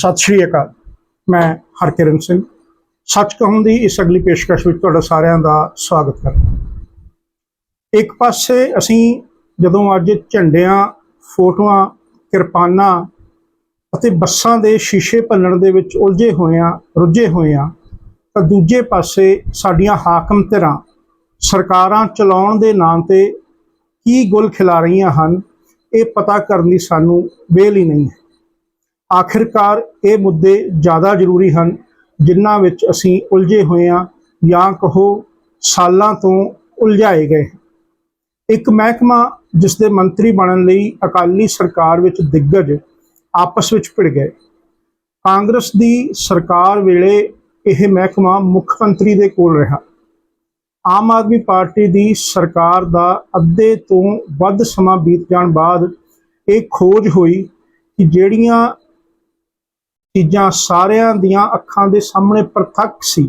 ਸਤਿ ਸ਼੍ਰੀ ਅਕਾਲ। ਮੈਂ ਹਰਕਿਰਨ ਸਿੰਘ। ਸੱਚ ਕਹੂੰ ਦੀ ਇਸ ਅਗਲੀ ਪੇਸ਼ਕਸ਼ ਵਿੱਚ ਤੁਹਾਡਾ ਸਾਰਿਆਂ ਦਾ ਸਵਾਗਤ ਕਰਦਾ ਇੱਕ ਪਾਸੇ ਅਸੀਂ ਜਦੋਂ ਅੱਜ ਝੰਡਿਆਂ, ਫੋਟੋਆਂ, ਕਿਰਪਾਨਾਂ ਅਤੇ ਬੱਸਾਂ ਦੇ ਸ਼ੀਸ਼ੇ ਭੰਨਣ ਦੇ ਵਿੱਚ ਉਲਝੇ ਹੋਏ ਆ ਰੁੱਝੇ ਹੋਏ ਆ ਤਾਂ ਦੂਜੇ ਪਾਸੇ ਸਾਡੀਆਂ ਹਾਕਮ ਧਿਰਾਂ, ਸਰਕਾਰਾਂ ਚਲਾਉਣ ਦੇ ਨਾਂ ਤੇ ਕੀ ਗੁਲ ਖਿਲਾ ਰਹੀਆਂ ਹਨ, ਇਹ ਪਤਾ ਕਰਨ ਦੀ ਸਾਨੂੰ ਵੇਲ ਹੀ ਨਹੀਂ ਹੈ। ਆਖਿਰਕਾਰ ਇਹ ਮੁੱਦੇ ਜ਼ਿਆਦਾ ਜ਼ਰੂਰੀ ਹਨ, ਜਿਨ੍ਹਾਂ ਵਿੱਚ ਅਸੀਂ ਉਲਝੇ ਹੋਏ ਹਾਂ ਜਾਂ ਕਹੋ ਸਾਲਾਂ ਤੋਂ ਉਲਝਾਏ ਗਏ ਇੱਕ ਮਹਿਕਮਾ ਜਿਸ ਦੇ ਮੰਤਰੀ ਬਣਨ ਲਈ ਅਕਾਲੀ ਸਰਕਾਰ ਵਿੱਚ ਦਿੱਗਜ ਆਪਸ ਵਿੱਚ ਭਿੜ ਗਏ। ਕਾਂਗਰਸ ਦੀ ਸਰਕਾਰ ਵੇਲੇ ਇਹ ਮਹਿਕਮਾ ਮੁੱਖ ਮੰਤਰੀ ਦੇ ਕੋਲ ਰਿਹਾ। ਆਮ ਆਦਮੀ ਪਾਰਟੀ ਦੀ ਸਰਕਾਰ ਦਾ ਅੱਧੇ ਤੋਂ ਵੱਧ ਸਮਾਂ ਬੀਤ ਜਾਣ ਬਾਅਦ ਇਹ ਖੋਜ ਹੋਈ ਕਿ ਜਿਹੜੀਆਂ ਚੀਜ਼ਾਂ ਸਾਰਿਆਂ ਦੀਆਂ ਅੱਖਾਂ ਦੇ ਸਾਹਮਣੇ ਪ੍ਰਤੱਖ ਸੀ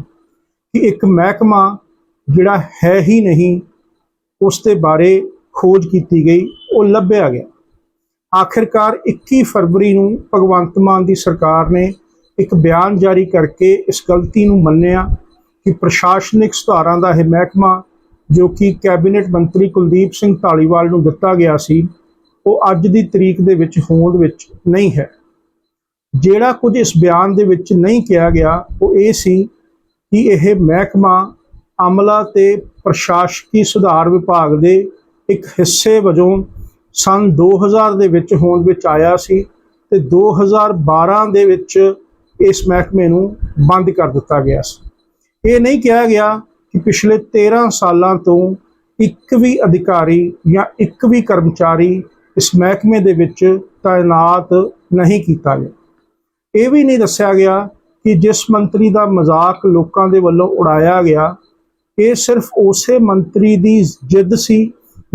ਕਿ ਇੱਕ ਮਹਿਕਮਾ ਜਿਹੜਾ ਹੈ ਹੀ ਨਹੀਂ, ਉਸ ਦੇ ਬਾਰੇ ਖੋਜ ਕੀਤੀ ਗਈ, ਉਹ ਲੱਭਿਆ ਗਿਆ। ਆਖਿਰਕਾਰ 21 ਫਰਵਰੀ ਨੂੰ ਭਗਵੰਤ ਮਾਨ ਦੀ ਸਰਕਾਰ ਨੇ ਇੱਕ ਬਿਆਨ ਜਾਰੀ ਕਰਕੇ ਇਸ ਗਲਤੀ ਨੂੰ ਮੰਨਿਆ ਕਿ ਪ੍ਰਸ਼ਾਸਨਿਕ ਸੁਧਾਰਾਂ ਦਾ ਇਹ ਮਹਿਕਮਾ, ਜੋ ਕਿ ਕੈਬਨਿਟ ਮੰਤਰੀ ਕੁਲਦੀਪ ਸਿੰਘ ਢਾਲੀਵਾਲ ਨੂੰ ਦਿੱਤਾ ਗਿਆ ਸੀ, ਉਹ ਅੱਜ ਦੀ ਤਰੀਕ ਦੇ ਵਿੱਚ ਹੋਂਦ ਵਿੱਚ ਨਹੀਂ ਹੈ। ਜਿਹੜਾ ਕੁਝ ਇਸ ਬਿਆਨ ਦੇ ਵਿੱਚ ਨਹੀਂ ਕਿਹਾ ਗਿਆ, ਉਹ ਇਹ ਸੀ ਕਿ ਇਹ ਮਹਿਕਮਾ ਅਮਲਾ ਤੇ ਪ੍ਰਸ਼ਾਸਕੀ ਸੁਧਾਰ ਵਿਭਾਗ ਦੇ ਇੱਕ ਹਿੱਸੇ ਵਜੋਂ ਸਨ 2000 ਦੇ ਵਿੱਚ ਹੋਂਦ ਵਿੱਚ ਆਇਆ ਸੀ ਤੇ 2012 ਦੇ ਵਿੱਚ ਇਸ ਮਹਿਕਮੇ ਨੂੰ ਬੰਦ ਕਰ ਦਿੱਤਾ ਗਿਆ ਸੀ। ਇਹ ਨਹੀਂ ਕਿਹਾ ਗਿਆ ਕਿ ਪਿਛਲੇ 13 ਸਾਲਾਂ ਤੋਂ ਇੱਕ ਵੀ ਅਧਿਕਾਰੀ ਜਾਂ ਇੱਕ ਵੀ ਕਰਮਚਾਰੀ ਇਸ ਮਹਿਕਮੇ ਦੇ ਵਿੱਚ ਤਾਇਨਾਤ ਨਹੀਂ ਕੀਤਾ ਗਿਆ। ਇਹ ਵੀ ਨਹੀਂ ਦੱਸਿਆ ਗਿਆ ਕਿ ਜਿਸ ਮੰਤਰੀ ਦਾ ਮਜ਼ਾਕ ਲੋਕਾਂ ਦੇ ਵੱਲੋਂ ਉਡਾਇਆ ਗਿਆ, ਇਹ ਸਿਰਫ ਉਸੇ ਮੰਤਰੀ ਦੀ ਜਿੱਦ ਸੀ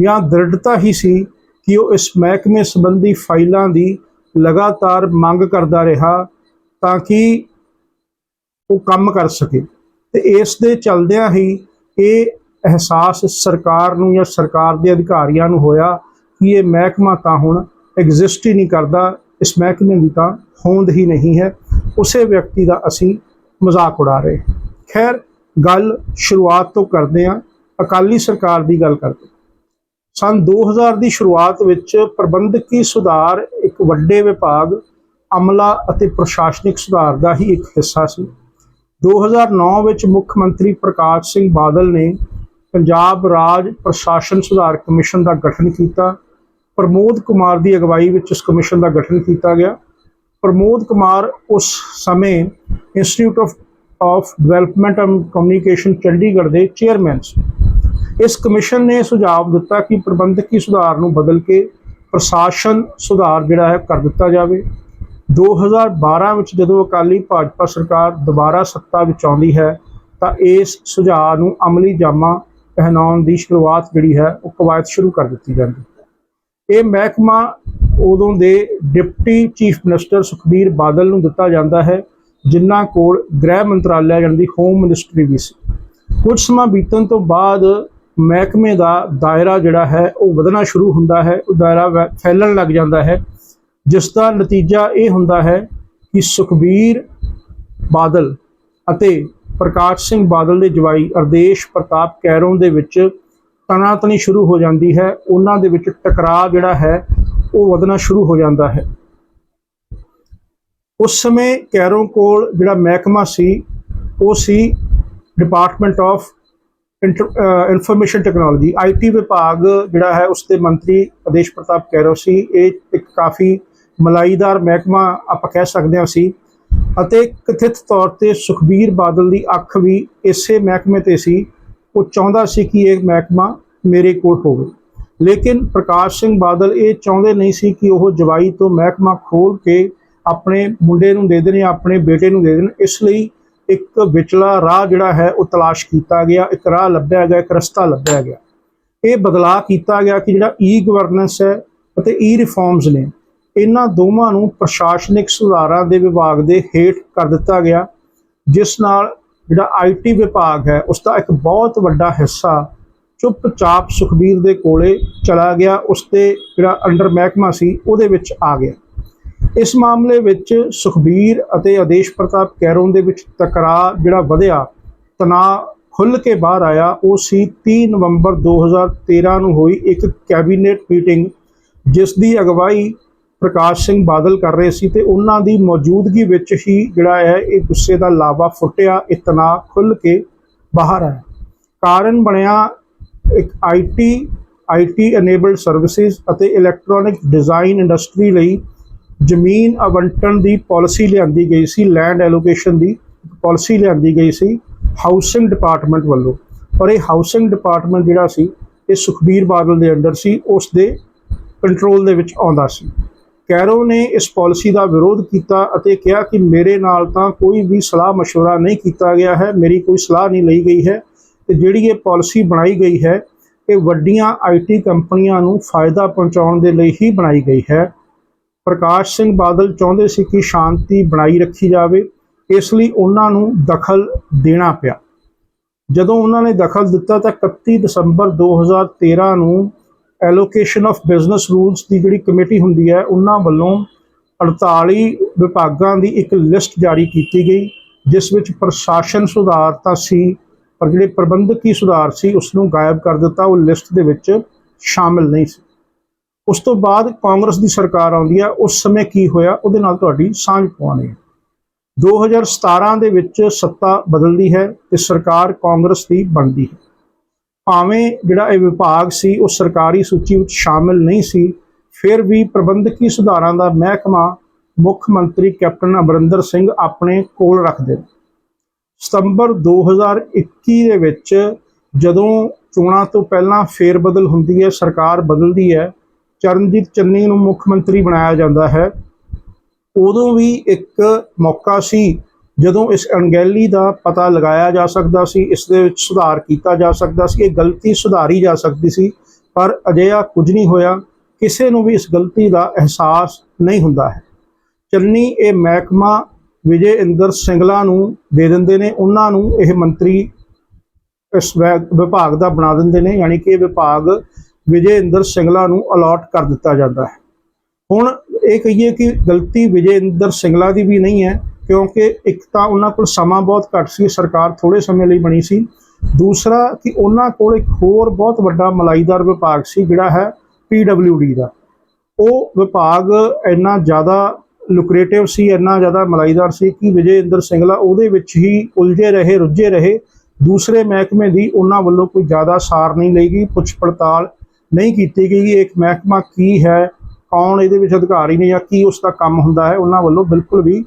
ਜਾਂ ਦ੍ਰਿੜਤਾ ਹੀ ਸੀ ਕਿ ਉਹ ਇਸ ਮਹਿਕਮੇ ਸੰਬੰਧੀ ਫਾਈਲਾਂ ਦੀ ਲਗਾਤਾਰ ਮੰਗ ਕਰਦਾ ਰਿਹਾ ਤਾਂ ਕਿ ਉਹ ਕੰਮ ਕਰ ਸਕੇ। ਤੇ ਇਸ ਦੇ ਚਲਦਿਆਂ ਹੀ ਇਹ ਅਹਿਸਾਸ ਸਰਕਾਰ ਨੂੰ ਜਾਂ ਸਰਕਾਰ ਦੇ ਅਧਿਕਾਰੀਆਂ ਨੂੰ ਹੋਇਆ ਕਿ ਇਹ ਮਹਿਕਮਾ ਤਾਂ ਹੁਣ ਐਗਜ਼ਿਸਟ ਹੀ ਨਹੀਂ ਕਰਦਾ, ਇਸ ਮਹਿਕਮੇ ਦੀ ਤਾਂ ਹੋਂਦ ਹੀ ਨਹੀਂ ਹੈ। ਉਸੇ ਵਿਅਕਤੀ ਦਾ ਅਸੀਂ ਮਜ਼ਾਕ ਉਡਾ ਰਹੇ ਖੈਰ, ਗੱਲ ਸ਼ੁਰੂਆਤ ਤੋਂ ਕਰਦੇ ਹਾਂ। ਅਕਾਲੀ ਸਰਕਾਰ ਦੀ ਗੱਲ ਕਰਦੇ ਹਾਂ। ਸਨ 2000 ਦੀ ਸ਼ੁਰੂਆਤ ਵਿੱਚ ਪ੍ਰਬੰਧਕੀ ਸੁਧਾਰ ਇੱਕ ਵੱਡੇ ਵਿਭਾਗ, ਅਮਲਾ ਅਤੇ ਪ੍ਰਸ਼ਾਸਨਿਕ ਸੁਧਾਰ ਦਾ ਹੀ ਇੱਕ ਹਿੱਸਾ ਸੀ। 2009 ਵਿੱਚ ਮੁੱਖ ਮੰਤਰੀ ਪ੍ਰਕਾਸ਼ ਸਿੰਘ ਬਾਦਲ ਨੇ ਪੰਜਾਬ ਰਾਜ ਪ੍ਰਸ਼ਾਸਨ ਸੁਧਾਰ ਕਮਿਸ਼ਨ ਦਾ ਗਠਨ ਕੀਤਾ। ਪ੍ਰਮੋਦ ਕੁਮਾਰ ਦੀ ਅਗਵਾਈ ਵਿੱਚ ਇਸ ਕਮਿਸ਼ਨ ਦਾ ਗਠਨ ਕੀਤਾ ਗਿਆ। ਪ੍ਰਮੋਦ ਕੁਮਾਰ ਉਸ ਸਮੇਂ institute of of development and communication Chandigarh ਦੇ ਚੇਅਰਮੈਨ ਸੀ। ਇਸ ਕਮਿਸ਼ਨ ਨੇ ਸੁਝਾਅ ਦਿੱਤਾ ਕਿ ਪ੍ਰਬੰਧਕੀ ਸੁਧਾਰ ਨੂੰ ਬਦਲ ਕੇ ਪ੍ਰਸ਼ਾਸਨ ਸੁਧਾਰ ਜਿਹੜਾ ਹੈ ਕਰ ਦਿੱਤਾ ਜਾਵੇ। 2012 ਵਿੱਚ ਜਦੋਂ ਅਕਾਲੀ ਭਾਜਪਾ ਸਰਕਾਰ ਦੁਬਾਰਾ ਸੱਤਾ ਵਿੱਚ ਆਉਂਦੀ ਹੈ, ਤਾਂ ਇਸ ਸੁਝਾਅ ਨੂੰ ਅਮਲੀ ਜਾਮਾ ਪਹਿਨਾਉਣ ਦੀ ਸ਼ੁਰੂਆਤ ਜਿਹੜੀ ਹੈ, ਉਹ ਕਵਾਇਤ ਸ਼ੁਰੂ ਕਰ ਦਿੱਤੀ ਜਾਂਦੀ। ਇਹ ਮਹਿਕਮਾ ਉਦੋਂ ਦੇ deputy chief minister Sukhbir Badal ਨੂੰ ਦਿੱਤਾ ਜਾਂਦਾ ਹੈ, ਜਿਨ੍ਹਾਂ ਕੋਲ ਗ੍ਰਹਿ ਮੰਤਰਾਲਾ ਜਾਣੀ ਦੀ ਹੋਮ ਮਿਨਿਸਟਰੀ ਵੀ ਸੀ। ਕੁਝ ਸਮਾਂ ਬੀਤਣ ਤੋਂ ਬਾਅਦ ਮਹਿਕਮੇ ਦਾ ਦਾਇਰਾ ਜਿਹੜਾ ਹੈ, ਉਹ ਵਧਣਾ ਸ਼ੁਰੂ ਹੁੰਦਾ ਹੈ, ਉਹ ਦਾਇਰਾ ਵੈ- ਫੈਲਣ ਲੱਗ ਜਾਂਦਾ ਹੈ। ਜਿਸ ਦਾ ਨਤੀਜਾ ਇਹ ਹੁੰਦਾ ਹੈ ਕਿ ਸੁਖਬੀਰ ਬਾਦਲ ਅਤੇ ਪ੍ਰਕਾਸ਼ ਸਿੰਘ ਬਾਦਲ ਦੇ ਜਵਾਈ ਅਰਦੇਸ਼ ਪ੍ਰਤਾਪ ਕੈਰੋਂ ਦੇ ਵਿੱਚ ਤਣਾਤਣੀ ਸ਼ੁਰੂ ਹੋ ਜਾਂਦੀ ਹੈ, ਉਹਨਾਂ ਦੇ ਵਿੱਚ ਟਕਰਾਅ ਜਿਹੜਾ ਹੈ, ਉਹ ਵਧਣਾ ਸ਼ੁਰੂ ਹੋ ਜਾਂਦਾ ਹੈ। ਉਸ ਸਮੇਂ ਕੈਰੋਂ ਕੋਲ ਜਿਹੜਾ ਮਹਿਕਮਾ ਸੀ, ਉਹ ਸੀ department of information technology IT ਵਿਭਾਗ ਜਿਹੜਾ ਹੈ, ਉਸ ਦੇ ਮੰਤਰੀ ਆਦੇਸ਼ ਪ੍ਰਤਾਪ ਕੈਰੋ ਸੀ। ਇਹ ਇੱਕ ਕਾਫੀ ਮਲਾਈਦਾਰ ਮਹਿਕਮਾ ਆਪਾਂ ਕਹਿ ਸਕਦੇ ਹਾਂ ਸੀ ਅਤੇ ਕਥਿਤ ਤੌਰ ਤੇ ਸੁਖਬੀਰ ਬਾਦਲ ਦੀ ਅੱਖ ਵੀ ਇਸੇ ਮਹਿਕਮੇ ਤੇ ਸੀ। ਉਹ ਚਾਹੁੰਦਾ ਸੀ ਕਿ ਇਹ ਮਹਿਕਮਾ ਮੇਰੇ ਕੋਲ ਹੋਵੇ। ਲੇਕਿਨ ਪ੍ਰਕਾਸ਼ ਸਿੰਘ ਬਾਦਲ ਇਹ ਚਾਹੁੰਦੇ ਨਹੀਂ ਸੀ ਕਿ ਉਹ ਜਵਾਈ ਤੋਂ ਮਹਿਕਮਾ ਖੋਲ ਕੇ ਆਪਣੇ ਮੁੰਡੇ ਨੂੰ ਦੇ ਦੇਣ ਜਾਂ ਆਪਣੇ ਬੇਟੇ ਨੂੰ ਦੇ ਦੇਣ। ਇਸ ਲਈ ਇੱਕ ਵਿਚਲਾ ਰਾਹ ਜਿਹੜਾ ਹੈ ਉਹ ਤਲਾਸ਼ ਕੀਤਾ ਗਿਆ, ਇੱਕ ਰਾਹ ਲੱਭਿਆ ਗਿਆ, ਇੱਕ ਰਸਤਾ ਲੱਭਿਆ ਗਿਆ। ਇਹ ਬਦਲਾਅ ਕੀਤਾ ਗਿਆ ਕਿ ਜਿਹੜਾ ਈ ਗਵਰਨੈਂਸ ਹੈ ਅਤੇ ਈ ਰਿਫਾਰਮਸ ਨੇ, ਇਹਨਾਂ ਦੋਵਾਂ ਨੂੰ ਪ੍ਰਸ਼ਾਸਨਿਕ ਸੁਧਾਰਾਂ ਦੇ ਵਿਭਾਗ ਦੇ ਹੇਠ ਕਰ ਦਿੱਤਾ ਗਿਆ, ਜਿਸ ਨਾਲ ਜਿਹੜਾ ਆਈਟੀ ਵਿਭਾਗ ਹੈ ਉਸ ਦਾ ਇੱਕ ਬਹੁਤ ਵੱਡਾ ਹਿੱਸਾ ਚੁੱਪਚਾਪ ਸੁਖਬੀਰ ਦੇ ਕੋਲੇ ਚਲਾ ਗਿਆ ਉਸ ਤੇ ਜਿਹੜਾ ਅੰਡਰ ਮਹਿਕਮਾ ਸੀ, ਉਹਦੇ ਵਿੱਚ ਆ ਗਿਆ। ਇਸ ਮਾਮਲੇ ਵਿੱਚ ਸੁਖਬੀਰ ਅਤੇ ਆਦੇਸ਼ ਪ੍ਰਤਾਪ ਕੈਰੋਂ ਦੇ ਵਿੱਚ ਟਕਰਾਅ ਜਿਹੜਾ ਵਧਿਆ, ਤਣਾਅ ਖੁੱਲ ਕੇ ਬਾਹਰ ਆਇਆ, ਉਹ ਸੀ 30 ਨਵੰਬਰ 2013 ਨੂੰ ਹੋਈ ਇੱਕ ਕੈਬਨਿਟ ਮੀਟਿੰਗ, ਜਿਸ ਦੀ ਅਗਵਾਈ ਪ੍ਰਕਾਸ਼ ਸਿੰਘ ਬਾਦਲ ਕਰ ਰਹੇ ਸੀ ਤੇ ਉਹਨਾਂ ਦੀ ਮੌਜੂਦਗੀ ਵਿੱਚ ਹੀ ਜਿਹੜਾ ਹੈ ਇਹ ਗੁੱਸੇ ਦਾ ਲਾਵਾ ਫੁੱਟਿਆ, ਇਤਨਾ ਖੁੱਲ ਕੇ ਬਾਹਰ ਆਇਆ। ਕਾਰਨ ਬਣਿਆ ਇੱਕ ਆਈਟੀ ਆਈਟੀ ਅਨੇਬਲਡ ਸਰਵਿਸਿਜ਼ ਅਤੇ ਇਲੈਕਟ੍ਰੋਨਿਕ ਡਿਜ਼ਾਈਨ ਇੰਡਸਟਰੀ ਲਈ ਜ਼ਮੀਨ ਆਵੰਟਣ ਦੀ ਪਾਲਿਸੀ ਲਿਆਂਦੀ ਗਈ ਸੀ ਲੈਂਡ ਐਲੋਕੇਸ਼ਨ ਦੀ ਪਾਲਿਸੀ ਲਿਆਂਦੀ ਗਈ ਸੀ ਹਾਊਸਿੰਗ ਡਿਪਾਰਟਮੈਂਟ ਵੱਲੋਂ। ਪਰ ਇਹ ਹਾਊਸਿੰਗ ਡਿਪਾਰਟਮੈਂਟ ਜਿਹੜਾ ਸੀ, ਇਹ ਸੁਖਬੀਰ ਬਾਦਲ ਦੇ ਅੰਡਰ ਸੀ ਉਸ ਦੇ ਕੰਟਰੋਲ ਦੇ ਵਿੱਚ ਆਉਂਦਾ ਸੀ। ਕੈਰੋ ਨੇ ਇਸ ਪਾਲਿਸੀ ਦਾ ਵਿਰੋਧ ਕੀਤਾ ਅਤੇ ਕਿਹਾ ਕਿ ਮੇਰੇ ਨਾਲ ਤਾਂ ਕੋਈ ਵੀ ਸਲਾਹ مشورہ ਨਹੀਂ ਕੀਤਾ ਗਿਆ ਹੈ ਮੇਰੀ ਕੋਈ ਸਲਾਹ ਨਹੀਂ ਲਈ ਗਈ ਹੈ ਤੇ ਜਿਹੜੀ ਇਹ ਪਾਲਿਸੀ ਬਣਾਈ ਗਈ ਹੈ ਇਹ ਵੱਡੀਆਂ ਆਈਟੀ ਕੰਪਨੀਆਂ ਨੂੰ ਫਾਇਦਾ ਪਹੁੰਚਾਉਣ ਦੇ ਲਈ ਹੀ ਬਣਾਈ ਗਈ ਹੈ ਪ੍ਰਕਾਸ਼ ਸਿੰਘ ਬਾਦਲ ਚਾਹੁੰਦੇ ਸੀ ਕਿ ਸ਼ਾਂਤੀ ਬਣਾਈ ਰੱਖੀ ਜਾਵੇ ਇਸ ਲਈ ਉਹਨਾਂ ਨੂੰ ਦਖਲ ਦੇਣਾ ਪਿਆ ਜਦੋਂ ਉਹਨਾਂ ਨੇ ਦਖਲ ਦਿੱਤਾ ਤਾਂ 31 ਦਸੰਬਰ 2013 ਨੂੰ ਐਲੋਕੇਸ਼ਨ ਆਫ ਬਿਜ਼ਨਸ ਰੂਲਸ ਦੀ ਜਿਹੜੀ ਕਮੇਟੀ ਹੁੰਦੀ ਹੈ, ਉਹਨਾਂ ਵੱਲੋਂ 48 ਵਿਭਾਗਾਂ ਦੀ ਇੱਕ ਲਿਸਟ ਜਾਰੀ ਕੀਤੀ ਗਈ, ਜਿਸ ਵਿੱਚ ਪ੍ਰਸ਼ਾਸਨ ਸੁਧਾਰ ਤਾਂ ਸੀ, ਪਰ ਜਿਹੜੇ ਪ੍ਰਬੰਧਕੀ ਸੁਧਾਰ ਸੀ ਉਸ ਨੂੰ ਗਾਇਬ ਕਰ ਦਿੱਤਾ, ਉਹ ਲਿਸਟ ਦੇ ਵਿੱਚ ਸ਼ਾਮਿਲ ਨਹੀਂ ਸੀ। ਉਸ ਤੋਂ ਬਾਅਦ ਕਾਂਗਰਸ ਦੀ ਸਰਕਾਰ ਆਉਂਦੀ ਹੈ, ਉਸ ਸਮੇਂ ਕੀ ਹੋਇਆ, ਉਹਦੇ ਨਾਲ ਤੁਹਾਡੀ ਸਾਂਝ ਪਾਉਣੀ ਹੈ। 2017 ਦੇ ਵਿੱਚ ਸੱਤਾ ਬਦਲਦੀ ਹੈ ਤੇ ਸਰਕਾਰ ਕਾਂਗਰਸ ਦੀ ਬਣਦੀ ਹੈ। ਭਾਵੇਂ ਜਿਹੜਾ ਇਹ ਵਿਭਾਗ ਸੀ, ਉਹ ਸਰਕਾਰੀ ਸੂਚੀ ਵਿੱਚ ਸ਼ਾਮਿਲ ਨਹੀਂ ਸੀ, ਫਿਰ ਵੀ ਪ੍ਰਬੰਧਕੀ ਸੁਧਾਰਾਂ ਦਾ ਮਹਿਕਮਾ ਮੁੱਖ ਮੰਤਰੀ ਕੈਪਟਨ ਅਮਰਿੰਦਰ ਸਿੰਘ ਆਪਣੇ ਕੋਲ ਰੱਖਦੇ ਨੇ। ਸਤੰਬਰ 2021 ਦੇ ਵਿੱਚ ਜਦੋਂ ਚੋਣਾਂ ਤੋਂ ਪਹਿਲਾਂ ਫੇਰ ਬਦਲ ਹੁੰਦੀ ਹੈ, ਸਰਕਾਰ ਬਦਲਦੀ ਹੈ, ਚਰਨਜੀਤ ਚੰਨੀ ਨੂੰ ਮੁੱਖ ਮੰਤਰੀ ਬਣਾਇਆ ਜਾਂਦਾ ਹੈ, ਉਦੋਂ ਵੀ ਇੱਕ ਮੌਕਾ ਸੀ ਜਦੋਂ ਇਸ ਅਣਗਹਿਲੀ ਦਾ ਪਤਾ ਲਗਾਇਆ ਜਾ ਸਕਦਾ ਸੀ, ਇਸ ਦੇ ਵਿੱਚ ਸੁਧਾਰ ਕੀਤਾ ਜਾ ਸਕਦਾ ਸੀ, ਇਹ ਗਲਤੀ ਸੁਧਾਰੀ ਜਾ ਸਕਦੀ ਸੀ, ਪਰ ਅਜਿਹਾ ਕੁਝ ਨਹੀਂ ਹੋਇਆ, ਕਿਸੇ ਨੂੰ ਵੀ ਇਸ ਗਲਤੀ ਦਾ ਅਹਿਸਾਸ ਨਹੀਂ ਹੁੰਦਾ ਹੈ। ਚੰਨੀ ਇਹ ਮਹਿਕਮਾ ਵਿਜੇ ਇੰਦਰ ਸਿੰਗਲਾ ਨੂੰ ਦੇ ਦਿੰਦੇ ਨੇ, ਉਹਨਾਂ ਨੂੰ ਇਹ ਮੰਤਰੀ ਇਸ ਵਿ- ਵਿਭਾਗ ਦਾ ਬਣਾ ਦਿੰਦੇ ਨੇ, ਯਾਨੀ ਕਿ ਇਹ ਵਿਭਾਗ ਵਿਜੇ ਇੰਦਰ ਸਿੰਗਲਾ ਨੂੰ ਅਲਾਟ ਕਰ ਦਿੱਤਾ ਜਾਂਦਾ ਹੈ। ਹੁਣ ਇਹ ਕਹੀਏ ਕਿ ਗਲਤੀ ਵਿਜੇ ਇੰਦਰ ਸਿੰਗਲਾ ਦੀ ਵੀ ਨਹੀਂ ਹੈ ਕਿਉਂਕਿ ਇੱਕ ਤਾਂ ਉਹਨਾਂ ਕੋਲ ਸਮਾਂ ਬਹੁਤ ਘੱਟ ਸੀ, ਸਰਕਾਰ ਥੋੜੇ ਸਮੇਂ ਲਈ ਬਣੀ ਸੀ। ਦੂਸਰਾ ਕਿ ਉਹਨਾਂ ਕੋਲ ਇੱਕ ਹੋਰ ਬਹੁਤ ਵੱਡਾ ਮਲਾਈਦਾਰ ਵਿਭਾਗ ਸੀ, ਜਿਹੜਾ ਹੈ ਡੀ ਦਾ। ਉਹ ਵਿਭਾਗ ਇੰਨਾ ਜ਼ਿਆਦਾ ਲੁਕਰੇਟਿਵ ਸੀ, ਇੰਨਾ ਜ਼ਿਆਦਾ ਮਲਾਈਦਾਰ ਸੀ ਕਿ ਵਿਜੇ ਇੰਦਰ ਸਿੰਗਲਾ ਉਹਦੇ ਵਿੱਚ ਹੀ ਉਲਝੇ ਰਹੇ, ਰੁੱਝੇ ਰਹੇ। ਦੂਸਰੇ ਮਹਿਕਮੇ ਦੀ ਉਹਨਾਂ ਵੱਲੋਂ ਕੋਈ ਜ਼ਿਆਦਾ ਸਾਰ ਨਹੀਂ ਲਈ ਗਈ, ਪੁੱਛ ਪੜਤਾਲ ਨਹੀਂ ਕੀਤੀ ਗਈ। ਇਹ ਇੱਕ ਮਹਿਕਮਾ ਕੀ ਹੈ, ਕੌਣ ਇਹਦੇ ਵਿੱਚ ਅਧਿਕਾਰੀ ਨੇ ਜਾਂ ਕੀ ਉਸ ਦਾ ਕੰਮ ਹੁੰਦਾ ਹੈ, ਉਹਨਾਂ ਵੱਲੋਂ ਬਿਲਕੁਲ ਵੀ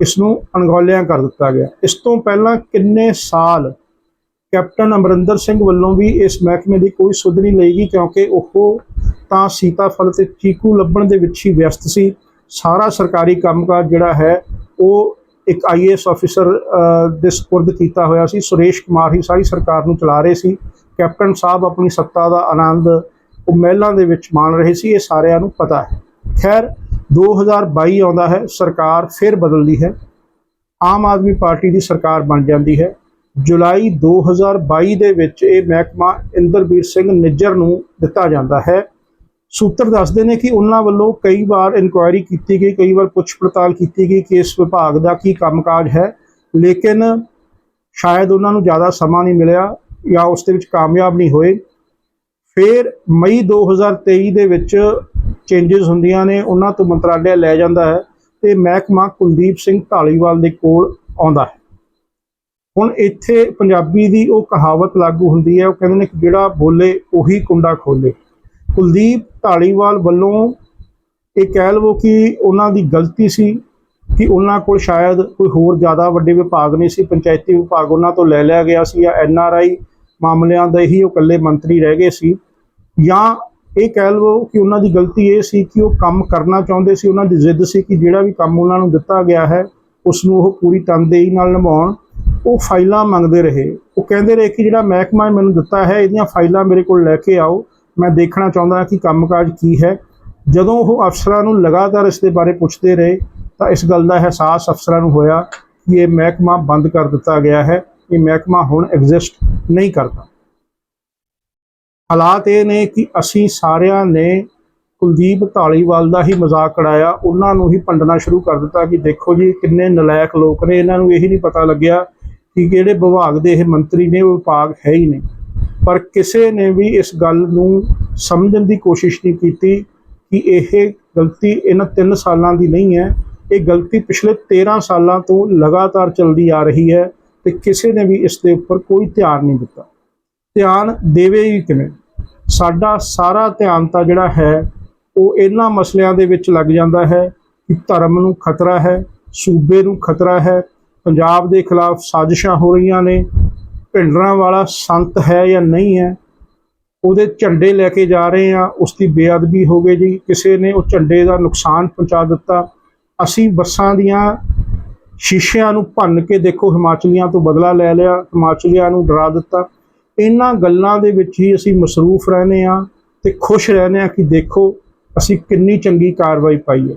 ਇਸ ਨੂੰ ਅਣਗੌਲਿਆਂ ਕਰ ਦਿੱਤਾ ਗਿਆ। ਇਸ ਤੋਂ ਪਹਿਲਾਂ ਕਿੰਨੇ ਸਾਲ ਕੈਪਟਨ ਅਮਰਿੰਦਰ ਸਿੰਘ ਵੱਲੋਂ ਵੀ ਇਸ ਮਹਿਕਮੇ ਦੀ ਕੋਈ ਸੁਧ ਨਹੀਂ ਲਈ ਗਈ, ਕਿਉਂਕਿ ਉਹ ਤਾਂ ਸੀਤਾਫਲ ਤੇ ਚੀਕੂ ਲੱਭਣ ਦੇ ਵਿੱਚ ਹੀ ਵਿਅਸਤ ਸੀ। ਸਾਰਾ ਸਰਕਾਰੀ ਕੰਮਕਾਜ ਜਿਹੜਾ ਹੈ, ਉਹ ਇੱਕ ਆਈਏਐਸ ਅਫੀਸਰ ਦੇ ਸਪੁਰਦ ਕੀਤਾ ਹੋਇਆ ਸੀ। ਸੁਰੇਸ਼ ਕੁਮਾਰ ਹੀ ਸਾਰੀ ਸਰਕਾਰ ਨੂੰ ਚਲਾ ਰਹੇ ਸੀ। ਕੈਪਟਨ ਸਾਹਿਬ ਆਪਣੀ ਸੱਤਾ ਦਾ ਆਨੰਦ ਉਹ ਮਹਿਲਾਂ ਦੇ ਵਿੱਚ ਮਾਣ ਰਹੇ ਸੀ, ਇਹ ਸਾਰਿਆਂ ਨੂੰ ਪਤਾ ਹੈ। ਖੈਰ 2022 ਆਉਂਦਾ ਹੈ, ਸਰਕਾਰ ਫਿਰ ਬਦਲਦੀ ਹੈ। ਆਮ ਆਦਮੀ ਪਾਰਟੀ ਦੀ ਸਰਕਾਰ ਬਣ ਜਾਂਦੀ ਹੈ। ਜੁਲਾਈ 2022 ਦੇ ਵਿੱਚ ਇਹ ਮਹਿਕਮਾ ਇੰਦਰਬੀਰ ਸਿੰਘ ਨਿੱਜਰ ਨੂੰ ਦਿੱਤਾ ਜਾਂਦਾ ਹੈ। ਸੂਤਰ ਦੱਸਦੇ ਨੇ ਕਿ ਉਹਨਾਂ ਵੱਲੋਂ ਕਈ ਵਾਰ ਇਨਕੁਆਇਰੀ ਕੀਤੀ ਗਈ, ਕਈ ਵਾਰ ਪੁੱਛ ਪੜਤਾਲ ਕੀਤੀ ਗਈ ਕਿ ਇਸ ਵਿਭਾਗ ਦਾ ਕੀ ਕੰਮਕਾਜ ਹੈ। ਲੇਕਿਨ ਸ਼ਾਇਦ ਉਹਨਾਂ ਨੂੰ ਜ਼ਿਆਦਾ ਸਮਾਂ ਨਹੀਂ ਮਿਲਿਆ ਜਾਂ ਉਸ ਦੇ ਵਿੱਚ ਕਾਮਯਾਬ ਨਹੀਂ ਹੋਏ। ਫਿਰ ਮਈ 2023 ਦੇ ਵਿੱਚ ਚੇਂਜਸ ਹੁੰਦੀਆਂ ਨੇ, ਉਹਨਾਂ ਤੋਂ ਮੰਤਰਾਲਿਆ ਲੈ ਜਾਂਦਾ ਹੈ ਤੇ ਮਹਿਕਮਾ ਕੁਲਦੀਪ ਸਿੰਘ ਢਾਲੀਵਾਲ ਦੇ ਕੋਲ ਆਉਂਦਾ ਹੈ। ਹੁਣ ਇੱਥੇ ਪੰਜਾਬੀ ਦੀ ਉਹ ਕਹਾਵਤ ਲਾਗੂ ਹੁੰਦੀ ਹੈ, ਉਹ ਕਹਿੰਦੇ ਨੇ ਕਿ ਜਿਹੜਾ ਬੋਲੇ ਉਹੀ ਕੁੰਡਾ ਖੋਲੇ। ਕੁਲਦੀਪ ਢਾਲੀਵਾਲ ਵੱਲੋਂ ਇਹ ਕਹਿ ਲਵੋ ਕਿ ਉਹਨਾਂ ਦੀ ਗਲਤੀ ਸੀ ਕਿ ਉਹਨਾਂ ਕੋਲ ਸ਼ਾਇਦ ਕੋਈ ਹੋਰ ਜ਼ਿਆਦਾ ਵੱਡੇ ਵਿਭਾਗ ਨਹੀਂ ਸੀ, ਪੰਚਾਇਤੀ ਵਿਭਾਗ ਉਹਨਾਂ ਤੋਂ ਲੈ ਲਿਆ ਗਿਆ ਸੀ ਜਾਂ ਐਨ ਆਰ ਆਈ ਮਾਮਲਿਆਂ ਦੇ ਹੀ ਉਹ ਇਕੱਲੇ ਮੰਤਰੀ ਰਹਿ ਗਏ ਸੀ ਜਾਂ ਇਹ ਕਹਿ ਲਵੋ ਕਿ ਉਹਨਾਂ ਦੀ ਗਲਤੀ ਇਹ ਸੀ ਕਿ ਉਹ ਕੰਮ ਕਰਨਾ ਚਾਹੁੰਦੇ ਸੀ, ਉਹਨਾਂ ਦੀ ਜ਼ਿੱਦ ਸੀ ਕਿ ਜਿਹੜਾ ਵੀ ਕੰਮ ਉਹਨਾਂ ਨੂੰ ਦਿੱਤਾ ਗਿਆ ਹੈ ਉਸ ਨੂੰ ਉਹ ਪੂਰੀ ਤਨਦੇਹੀ ਨਾਲ ਨਿਭਾਉਣ। ਉਹ ਫਾਈਲਾਂ ਮੰਗਦੇ ਰਹੇ। ਉਹ ਕਹਿੰਦੇ ਰਹੇ ਕਿ ਜਿਹੜਾ ਮਹਿਕਮਾ ਮੈਨੂੰ ਦਿੱਤਾ ਹੈ, ਇਹਦੀਆਂ ਫਾਈਲਾਂ ਮੇਰੇ ਕੋਲ ਲੈ ਕੇ ਆਓ। ਮੈਂ ਦੇਖਣਾ ਚਾਹੁੰਦਾ ਕਿ ਕੰਮਕਾਜ ਕੀ ਹੈ। ਜਦੋਂ ਉਹ ਅਫਸਰਾਂ ਨੂੰ ਲਗਾਤਾਰ ਇਸ ਦੇ ਬਾਰੇ ਪੁੱਛਦੇ ਰਹੇ, ਤਾਂ ਇਸ ਗੱਲ ਦਾ ਅਹਿਸਾਸ ਅਫਸਰਾਂ ਨੂੰ ਹੋਇਆ ਕਿ ਇਹ ਮਹਿਕਮਾ ਬੰਦ ਕਰ ਦਿੱਤਾ ਗਿਆ ਹੈ। ਇਹ ਮਹਿਕਮਾ ਹੁਣ ਐਗਜ਼ਿਸਟ ਨਹੀਂ ਕਰਦਾ। ਹਾਲਾਤ ਇਹ ਨੇ ਕਿ ਅਸੀਂ ਸਾਰਿਆਂ ਨੇ ਕੁਲਦੀਪ ਢਾਲੀਵਾਲ ਦਾ ਹੀ ਮਜ਼ਾਕ ਉਡਾਇਆ, ਉਹਨਾਂ ਨੂੰ ਹੀ ਭੰਡਣਾ ਸ਼ੁਰੂ ਕਰ ਦਿੱਤਾ ਕਿ ਦੇਖੋ ਜੀ ਕਿੰਨੇ ਨਲਾਇਕ ਲੋਕ ਨੇ, ਇਹਨਾਂ ਨੂੰ ਇਹੀ ਨਹੀਂ ਪਤਾ ਲੱਗਿਆ ਕਿ ਜਿਹੜੇ ਵਿਭਾਗ ਦੇ ਇਹ ਮੰਤਰੀ ਨੇ, ਉਹ ਵਿਭਾਗ ਹੈ ਹੀ ਨਹੀਂ। ਪਰ ਕਿਸੇ ਨੇ ਵੀ ਇਸ ਗੱਲ ਨੂੰ ਸਮਝਣ ਦੀ ਕੋਸ਼ਿਸ਼ ਨਹੀਂ ਕੀਤੀ ਕਿ ਇਹ ਗਲਤੀ ਇਹਨਾਂ 3 ਸਾਲਾਂ ਦੀ ਨਹੀਂ ਹੈ, ਇਹ ਗਲਤੀ ਪਿਛਲੇ 13 ਸਾਲਾਂ ਤੋਂ ਲਗਾਤਾਰ ਚੱਲਦੀ ਆ ਰਹੀ ਹੈ ਤੇ ਕਿਸੇ ਨੇ ਵੀ ਇਸ ਦੇ ਉੱਪਰ ਕੋਈ ਧਿਆਨ ਨਹੀਂ ਦਿੱਤਾ। ਧਿਆਨ ਦੇਵੇ ਹੀ ਕਿਵੇਂ? ਸਾਡਾ ਸਾਰਾ ਧਿਆਨ ਤਾਂ ਜਿਹੜਾ ਹੈ, ਉਹ ਇਹਨਾਂ ਮਸਲਿਆਂ ਦੇ ਵਿੱਚ ਲੱਗ ਜਾਂਦਾ ਹੈ ਕਿ ਧਰਮ ਨੂੰ ਖਤਰਾ ਹੈ, ਸੂਬੇ ਨੂੰ ਖਤਰਾ ਹੈ। ਪੰਜਾਬ ਦੇ ਖਿਲਾਫ ਸਾਜ਼ਿਸ਼ਾਂ ਹੋ ਰਹੀਆਂ ਨੇ। ਭਿੰਡਰਾਂ ਵਾਲਾ ਸੰਤ ਹੈ ਜਾਂ ਨਹੀਂ ਹੈ, ਉਹਦੇ ਝੰਡੇ ਲੈ ਕੇ ਜਾ ਰਹੇ ਆ ਉਸ ਦੀ ਬੇਅਦਬੀ ਹੋ ਗਈ ਜੀ। ਕਿਸੇ ਨੇ ਉਹ ਝੰਡੇ ਦਾ ਨੁਕਸਾਨ ਪਹੁੰਚਾ ਦਿੱਤਾ। ਅਸੀਂ ਬੱਸਾਂ ਦੀਆਂ ਸ਼ੀਸ਼ਿਆਂ ਨੂੰ ਭੰਨ ਕੇ ਦੇਖੋ, ਹਿਮਾਚਲੀਆਂ ਤੋਂ ਬਦਲਾ ਲੈ ਲਿਆ। ਹਿਮਾਚਲੀਆਂ ਨੂੰ ਡਰਾ ਦਿੱਤਾ। ਇਹਨਾਂ ਗੱਲਾਂ ਦੇ ਵਿੱਚ ਹੀ ਅਸੀਂ ਮਸਰੂਫ ਰਹਨੇ ਆ ਤੇ ਖੁਸ਼ ਰਹਨੇ ਆ ਕਿ ਦੇਖੋ, ਅਸੀਂ ਕਿੰਨੀ ਚੰਗੀ ਕਾਰਵਾਈ ਪਾਈ ਹੈ।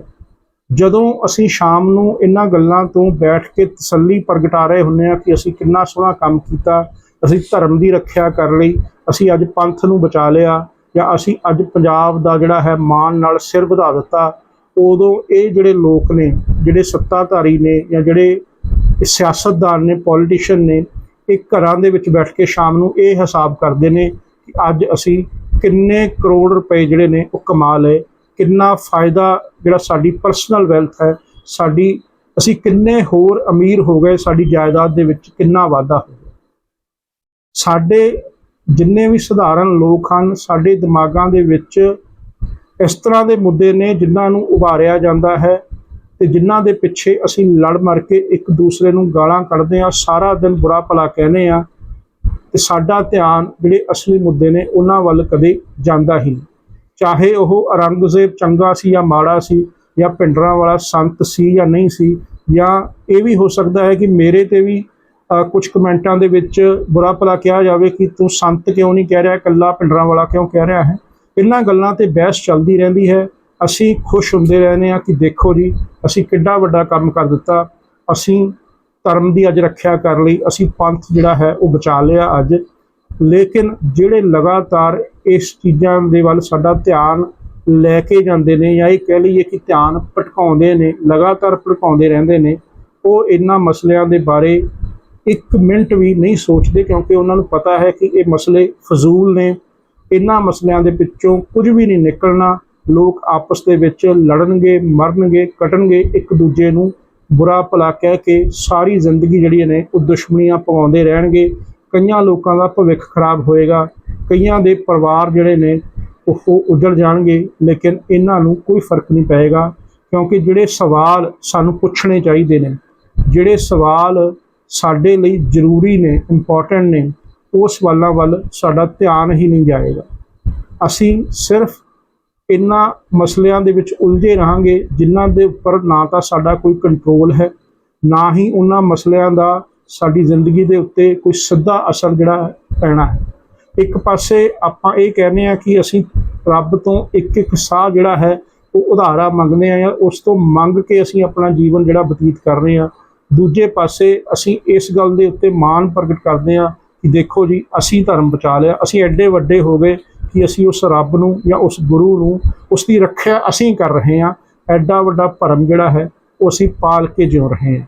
ਜਦੋਂ ਅਸੀਂ ਸ਼ਾਮ ਨੂੰ ਇਹਨਾਂ ਗੱਲਾਂ ਤੋਂ ਬੈਠ ਕੇ ਤਸੱਲੀ ਪ੍ਰਗਟਾ ਰਹੇ ਹੁੰਨੇ ਆ ਕਿ ਅਸੀਂ ਕਿੰਨਾ ਸੋਹਣਾ ਕੰਮ ਕੀਤਾ, ਅਸੀਂ ਧਰਮ ਦੀ ਰੱਖਿਆ ਕਰ ਲਈ, ਅਸੀਂ ਅੱਜ ਪੰਥ ਨੂੰ ਬਚਾ ਲਿਆ ਜਾਂ ਅਸੀਂ ਅੱਜ ਪੰਜਾਬ ਦਾ ਜਿਹੜਾ ਹੈ ਮਾਨ ਨਾਲ ਸਿਰ ਵਧਾ ਦਿੱਤਾ, ਉਦੋਂ ਇਹ ਜਿਹੜੇ ਲੋਕ ਨੇ, ਜਿਹੜੇ ਸੱਤਾਧਾਰੀ ਨੇ ਜਾਂ ਜਿਹੜੇ ਸਿਆਸਤਦਾਨ ਨੇ ਪੋਲੀਟੀਸ਼ੀਅਨ ਨੇ ਇਹ ਘਰਾਂ ਦੇ ਵਿੱਚ ਬੈਠ ਕੇ ਸ਼ਾਮ ਨੂੰ ਇਹ ਹਿਸਾਬ ਕਰਦੇ ਨੇ ਕਿ ਅੱਜ ਅਸੀਂ ਕਿੰਨੇ ਕਰੋੜ ਰੁਪਏ ਜਿਹੜੇ ਨੇ ਉਹ ਕਮਾ ਲਏ, ਕਿੰਨਾ ਫਾਇਦਾ ਜਿਹੜਾ ਸਾਡੀ ਪਰਸਨਲ ਵੈਲਥ ਹੈ, ਸਾਡੀ ਅਸੀਂ ਕਿੰਨੇ ਹੋਰ ਅਮੀਰ ਹੋ ਗਏ, ਸਾਡੀ ਜਾਇਦਾਦ ਦੇ ਵਿੱਚ ਕਿੰਨਾ ਵਾਧਾ ਹੋ ਗਿਆ। ਸਾਡੇ ਜਿੰਨੇ ਵੀ ਸਧਾਰਨ ਲੋਕ ਹਨ, ਸਾਡੇ ਦਿਮਾਗਾਂ ਦੇ ਵਿੱਚ ਇਸ ਤਰ੍ਹਾਂ ਦੇ ਮੁੱਦੇ ਨੇ ਜਿਨ੍ਹਾਂ ਨੂੰ ਉਭਾਰਿਆ ਜਾਂਦਾ ਹੈ ਤੇ ਜਿਨ੍ਹਾਂ ਦੇ ਪਿੱਛੇ ਅਸੀਂ ਲੜ ਮਰ ਕੇ ਇੱਕ ਦੂਸਰੇ ਨੂੰ ਗਾਲਾਂ ਕੱਢਦੇ ਆ ਸਾਰਾ ਦਿਨ ਬੁਰਾ ਭਲਾ ਕਹਿੰਦੇ ਆ ਤੇ ਸਾਡਾ ਧਿਆਨ ਜਿਹੜੇ ਅਸਲੀ ਮੁੱਦੇ ਨੇ ਉਹਨਾਂ ਵੱਲ ਕਦੇ ਜਾਂਦਾ ਹੀ ਨਹੀਂ। ਚਾਹੇ ਉਹ ਔਰੰਗਜ਼ੇਬ ਚੰਗਾ ਸੀ ਜਾਂ ਮਾੜਾ ਸੀ ਜਾਂ ਪਿੰਡਰਾਂ ਵਾਲਾ ਸੰਤ ਸੀ ਜਾਂ ਨਹੀਂ ਸੀ ਜਾਂ ਇਹ ਵੀ ਹੋ ਸਕਦਾ ਹੈ ਕਿ ਮੇਰੇ ਤੇ ਵੀ ਕੁਝ ਕਮੈਂਟਾਂ ਦੇ ਵਿੱਚ ਬੁਰਾ ਭਲਾ ਕਿਹਾ ਜਾਵੇ ਕਿ ਤੂੰ ਸੰਤ ਕਿਉਂ ਨਹੀਂ ਕਹਿ ਰਿਹਾ, ਇਕੱਲਾ ਪਿੰਡਰਾਂ ਵਾਲਾ ਕਿਉਂ ਕਹਿ ਰਿਹਾ ਹੈ? ਇਹਨਾਂ ਗੱਲਾਂ ਤੇ ਬਹਿਸ ਚੱਲਦੀ ਰਹਿੰਦੀ ਹੈ। ਅਸੀਂ ਖੁਸ਼ ਹੁੰਦੇ ਰਹਿੰਦੇ ਆ ਕਿ ਦੇਖੋ ਜੀ, ਅਸੀਂ ਕਿੱਡਾ ਵੱਡਾ ਕੰਮ ਕਰ ਦਿੱਤਾ। ਅਸੀਂ ਧਰਮ ਦੀ ਅੱਜ ਰੱਖਿਆ ਕਰ ਲਈ। ਅਸੀਂ ਪੰਥ ਜਿਹੜਾ ਹੈ ਉਹ ਬਚਾ ਲਿਆ ਅੱਜ। ਲੇਕਿਨ ਜਿਹੜੇ ਲਗਾਤਾਰ ਇਸ ਚੀਜ਼ਾਂ ਦੇ ਵੱਲ ਸਾਡਾ ਧਿਆਨ ਲੈ ਕੇ ਜਾਂਦੇ ਨੇ ਜਾਂ ਇਹ ਕਹਿ ਲਈਏ ਕਿ ਧਿਆਨ ਭਟਕਾਉਂਦੇ ਨੇ, ਲਗਾਤਾਰ ਭਟਕਾਉਂਦੇ ਰਹਿੰਦੇ ਨੇ, ਉਹ ਇਹਨਾਂ ਮਸਲਿਆਂ ਦੇ ਬਾਰੇ ਇੱਕ ਮਿੰਟ ਵੀ ਨਹੀਂ ਸੋਚਦੇ ਕਿਉਂਕਿ ਉਹਨਾਂ ਨੂੰ ਪਤਾ ਹੈ ਕਿ ਇਹ ਮਸਲੇ ਫਜ਼ੂਲ ਨੇ। ਇਹਨਾਂ ਮਸਲਿਆਂ ਦੇ ਵਿੱਚੋਂ ਕੁਝ ਵੀ ਨਹੀਂ ਨਿਕਲਣਾ। ਲੋਕ ਆਪਸ ਦੇ ਵਿੱਚ ਲੜਨਗੇ, ਮਰਨਗੇ, ਕਟਣਗੇ, ਇੱਕ ਦੂਜੇ ਨੂੰ ਬੁਰਾ ਭਲਾ ਕਹਿ ਕੇ ਸਾਰੀ ਜ਼ਿੰਦਗੀ ਜਿਹੜੀ ਨੇ ਉਹ ਦੁਸ਼ਮਣੀਆਂ ਪਵਾਉਂਦੇ ਰਹਿਣਗੇ। ਕਈਆਂ ਲੋਕਾਂ ਦਾ ਭਵਿੱਖ ਖਰਾਬ ਹੋਏਗਾ, ਕਈਆਂ ਦੇ ਪਰਿਵਾਰ ਜਿਹੜੇ ਨੇ ਉਹ ਉਜੜ ਜਾਣਗੇ, ਲੇਕਿਨ ਇਹਨਾਂ ਨੂੰ ਕੋਈ ਫ਼ਰਕ ਨਹੀਂ ਪਏਗਾ, ਕਿਉਂਕਿ ਜਿਹੜੇ ਸਵਾਲ ਸਾਨੂੰ ਪੁੱਛਣੇ ਚਾਹੀਦੇ ਨੇ, ਜਿਹੜੇ ਸਵਾਲ ਸਾਡੇ ਲਈ ਜ਼ਰੂਰੀ ਨੇ ਇੰਪੋਰਟੈਂਟ ਨੇ, ਉਹ ਸਵਾਲਾਂ ਵੱਲ ਸਾਡਾ ਧਿਆਨ ਹੀ ਨਹੀਂ ਜਾਏਗਾ। ਅਸੀਂ ਸਿਰਫ ਇਹਨਾਂ ਮਸਲਿਆਂ ਦੇ ਵਿੱਚ ਉਲਝੇ ਰਹਾਂਗੇ, ਜਿਨ੍ਹਾਂ ਦੇ ਉੱਪਰ ਨਾ ਤਾਂ ਸਾਡਾ ਕੋਈ ਕੰਟਰੋਲ ਹੈ, ਨਾ ਹੀ ਉਹਨਾਂ ਮਸਲਿਆਂ ਦਾ ਸਾਡੀ ਜ਼ਿੰਦਗੀ ਦੇ ਉੱਤੇ ਕੋਈ ਸਿੱਧਾ ਅਸਰ ਜਿਹੜਾ ਪੈਣਾ ਹੈ। ਇੱਕ ਪਾਸੇ ਆਪਾਂ ਇਹ ਕਹਿੰਦੇ ਆ ਕਿ ਅਸੀਂ ਰੱਬ ਤੋਂ ਇੱਕ ਇੱਕ ਸਾਹ ਜਿਹੜਾ ਹੈ, ਉਹ ਉਧਾਰਾ ਮੰਗਦੇ ਆ ਜਾਂ ਉਸ ਤੋਂ ਮੰਗ ਕੇ ਅਸੀਂ ਆਪਣਾ ਜੀਵਨ ਜਿਹੜਾ ਬਤੀਤ ਕਰ ਰਹੇ ਆ ਦੂਜੇ ਪਾਸੇ ਅਸੀਂ ਇਸ ਗੱਲ ਦੇ ਉੱਤੇ ਮਾਣ ਪ੍ਰਗਟ ਕਰਦੇ ਆ ਕਿ ਦੇਖੋ ਜੀ, ਅਸੀਂ ਧਰਮ ਬਚਾ ਲਿਆ, ਅਸੀਂ ਐਡੇ ਵੱਡੇ ਹੋ ਗਏ ਕਿ ਅਸੀਂ ਉਸ ਰੱਬ ਨੂੰ ਜਾਂ ਉਸ ਗੁਰੂ ਨੂੰ, ਉਸ ਦੀ ਰੱਖਿਆ ਅਸੀਂ ਕਰ ਰਹੇ ਹਾਂ। ਐਡਾ ਵੱਡਾ ਭਰਮ ਜਿਹੜਾ ਹੈ, ਉਹ ਅਸੀਂ ਪਾਲ ਕੇ ਜਿਉ ਰਹੇ ਹਾਂ।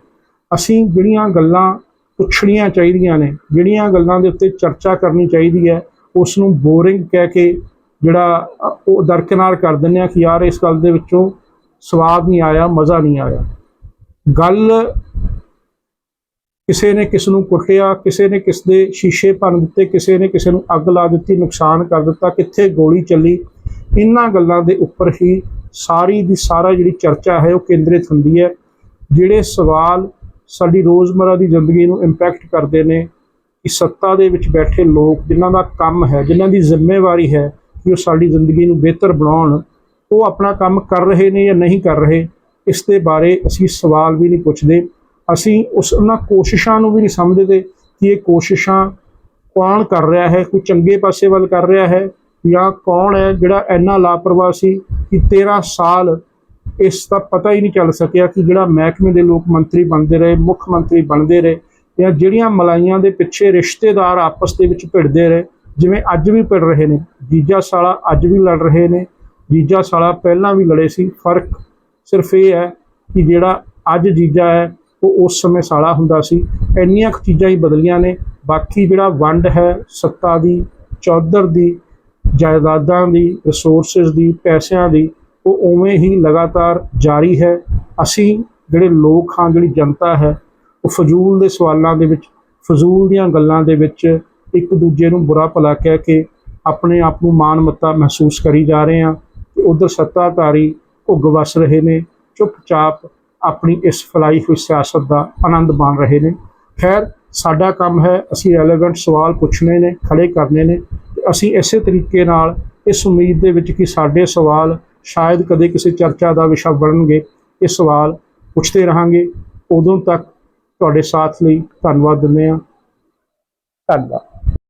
ਅਸੀਂ ਜਿਹੜੀਆਂ ਗੱਲਾਂ ਪੁੱਛਣੀਆਂ ਚਾਹੀਦੀਆਂ ਨੇ, ਜਿਹੜੀਆਂ ਗੱਲਾਂ ਦੇ ਉੱਤੇ ਚਰਚਾ ਕਰਨੀ ਚਾਹੀਦੀ ਹੈ, ਉਸ ਨੂੰ ਬੋਰਿੰਗ ਕਹਿ ਕੇ ਜਿਹੜਾ ਉਹ ਦਰਕਿਨਾਰ ਕਰ ਦਿੰਦੇ ਆ ਕਿ ਯਾਰ ਇਸ ਗੱਲ ਦੇ ਵਿੱਚੋਂ ਸਵਾਦ ਨਹੀਂ ਆਇਆ, ਮਜ਼ਾ ਨਹੀਂ ਆਇਆ। ਗੱਲ ਕਿਸੇ ਨੇ ਕਿਸ ਨੂੰ ਕੁੱਟਿਆ, ਕਿਸੇ ਨੇ ਕਿਸ ਦੇ ਸ਼ੀਸ਼ੇ ਭੰਨ ਦਿੱਤੇ, ਕਿਸੇ ਨੇ ਕਿਸੇ ਨੂੰ ਅੱਗ ਲਾ ਦਿੱਤੀ, ਨੁਕਸਾਨ ਕਰ ਦਿੱਤਾ, ਕਿੱਥੇ ਗੋਲੀ ਚੱਲੀ ਇਹਨਾਂ ਗੱਲਾਂ ਦੇ ਉੱਪਰ ਹੀ ਸਾਰੀ ਦੀ ਸਾਰਾ ਜਿਹੜੀ ਚਰਚਾ ਹੈ ਉਹ ਕੇਂਦਰਿਤ ਹੁੰਦੀ ਹੈ, ਜਿਹੜੇ ਸਵਾਲ ਸਾਡੀ ਰੋਜ਼ਮਰਾ ਦੀ ਜ਼ਿੰਦਗੀ ਨੂੰ ਇੰਪੈਕਟ ਕਰਦੇ ਨੇ, ਕਿ ਸੱਤਾ ਦੇ ਵਿੱਚ ਬੈਠੇ ਲੋਕ ਜਿਨ੍ਹਾਂ ਦਾ ਕੰਮ ਹੈ, ਜਿਨ੍ਹਾਂ ਦੀ ਜ਼ਿੰਮੇਵਾਰੀ ਹੈ ਕਿ ਉਹ ਸਾਡੀ ਜ਼ਿੰਦਗੀ ਨੂੰ ਬਿਹਤਰ ਬਣਾਉਣ, ਉਹ ਆਪਣਾ ਕੰਮ ਕਰ ਰਹੇ ਨੇ ਜਾਂ ਨਹੀਂ ਕਰ ਰਹੇ, ਇਸ ਦੇ ਬਾਰੇ ਅਸੀਂ ਸਵਾਲ ਵੀ ਨਹੀਂ ਪੁੱਛਦੇ। ਅਸੀਂ ਉਸ ਉਹਨਾਂ ਕੋਸ਼ਿਸ਼ਾਂ ਨੂੰ ਵੀ ਨਹੀਂ ਸਮਝਦੇ ਕਿ ਇਹ ਕੋਸ਼ਿਸ਼ਾਂ ਕੌਣ ਕਰ ਰਿਹਾ ਹੈ, ਕੋਈ ਚੰਗੇ ਪਾਸੇ ਵੱਲ ਕਰ ਰਿਹਾ ਹੈ ਜਾਂ ਕੌਣ ਹੈ ਜਿਹੜਾ ਇੰਨਾ ਲਾਪਰਵਾਹ ਸੀ ਕਿ 13 ਸਾਲ ਇਸ ਦਾ ਪਤਾ ਹੀ ਨਹੀਂ ਚੱਲ ਸਕਿਆ ਕਿ ਜਿਹੜਾ ਮਹਿਕਮੇ ਦੇ ਲੋਕ ਮੰਤਰੀ ਬਣਦੇ ਰਹੇ, ਮੁੱਖ ਮੰਤਰੀ ਬਣਦੇ ਰਹੇ ਜਾਂ ਜਿਹੜੀਆਂ ਮਲਾਈਆਂ ਦੇ ਪਿੱਛੇ ਰਿਸ਼ਤੇਦਾਰ ਆਪਸ ਦੇ ਵਿੱਚ ਭਿੜਦੇ ਰਹੇ, ਜਿਵੇਂ ਅੱਜ ਵੀ ਭਿੜ ਰਹੇ ਨੇ, ਜੀਜਾ ਸਾਲਾ ਅੱਜ ਵੀ ਲੜ ਰਹੇ ਨੇ, ਜੀਜਾ ਸਾਲਾ ਪਹਿਲਾਂ ਵੀ ਲੜੇ ਸੀ, ਫ਼ਰਕ ਸਿਰਫ ਇਹ ਹੈ ਕਿ ਜਿਹੜਾ ਅੱਜ ਜੀਜਾ ਹੈ ਉਹ ਉਸ ਸਮੇਂ ਸਾਲਾ ਹੁੰਦਾ ਸੀ। ਇੰਨੀਆਂ ਕੁ ਚੀਜ਼ਾਂ ਹੀ ਬਦਲੀਆਂ ਨੇ। ਬਾਕੀ ਜਿਹੜਾ ਵੰਡ ਹੈ, ਸੱਤਾ ਦੀ, ਚੌਧਰ ਦੀ, ਜਾਇਦਾਦਾਂ ਦੀ ਰਿਸੋਰਸਸ ਦੀ, ਪੈਸਿਆਂ ਦੀ, ਉਹ ਉਵੇਂ ਹੀ ਲਗਾਤਾਰ ਜਾਰੀ ਹੈ। ਅਸੀਂ ਜਿਹੜੇ ਲੋਕ ਹਾਂ, ਜਿਹੜੀ ਜਨਤਾ ਹੈ, ਉਹ ਫਜ਼ੂਲ ਦੇ ਸਵਾਲਾਂ ਦੇ ਵਿੱਚ, ਫਜ਼ੂਲ ਦੀਆਂ ਗੱਲਾਂ ਦੇ ਵਿੱਚ ਇੱਕ ਦੂਜੇ ਨੂੰ ਬੁਰਾ ਭਲਾ ਕਹਿ ਕੇ ਆਪਣੇ ਆਪ ਨੂੰ ਮਾਣ ਮੱਤਾ ਮਹਿਸੂਸ ਕਰੀ ਜਾ ਰਹੇ ਹਾਂ। ਤੇ ਉਧਰ ਸੱਤਾਧਾਰੀ ਭੁੱਗ ਵਸ ਰਹੇ ਨੇ, ਚੁੱਪਚਾਪ ਆਪਣੀ ਇਸ ਫਲਾਈ ਹੋਈ ਸਿਆਸਤ ਦਾ ਆਨੰਦ ਮਾਣ ਰਹੇ ਨੇ। ਖੈਰ, ਸਾਡਾ ਕੰਮ ਹੈ ਅਸੀਂ ਰੈਲੇਵੈਂਟ ਸਵਾਲ ਪੁੱਛਣੇ ਨੇ, ਖੜੇ ਕਰਨੇ ਨੇ ਤੇ ਅਸੀਂ ਇਸੇ ਤਰੀਕੇ ਨਾਲ ਇਸ ਉਮੀਦ ਦੇ ਵਿੱਚ ਕਿ ਸਾਡੇ ਸਵਾਲ ਸ਼ਾਇਦ ਕਦੇ ਕਿਸੇ ਚਰਚਾ ਦਾ ਵਿਸ਼ਾ ਬਣਨਗੇ। ਇਹ ਸਵਾਲ ਪੁੱਛਦੇ ਰਹਾਂਗੇ। ਉਦੋਂ ਤੱਕ ਤੁਹਾਡੇ ਸਾਥ ਲਈ ਧੰਨਵਾਦ ਦਿੰਦੇ ਹਾਂ। ਧੰਨਵਾਦ।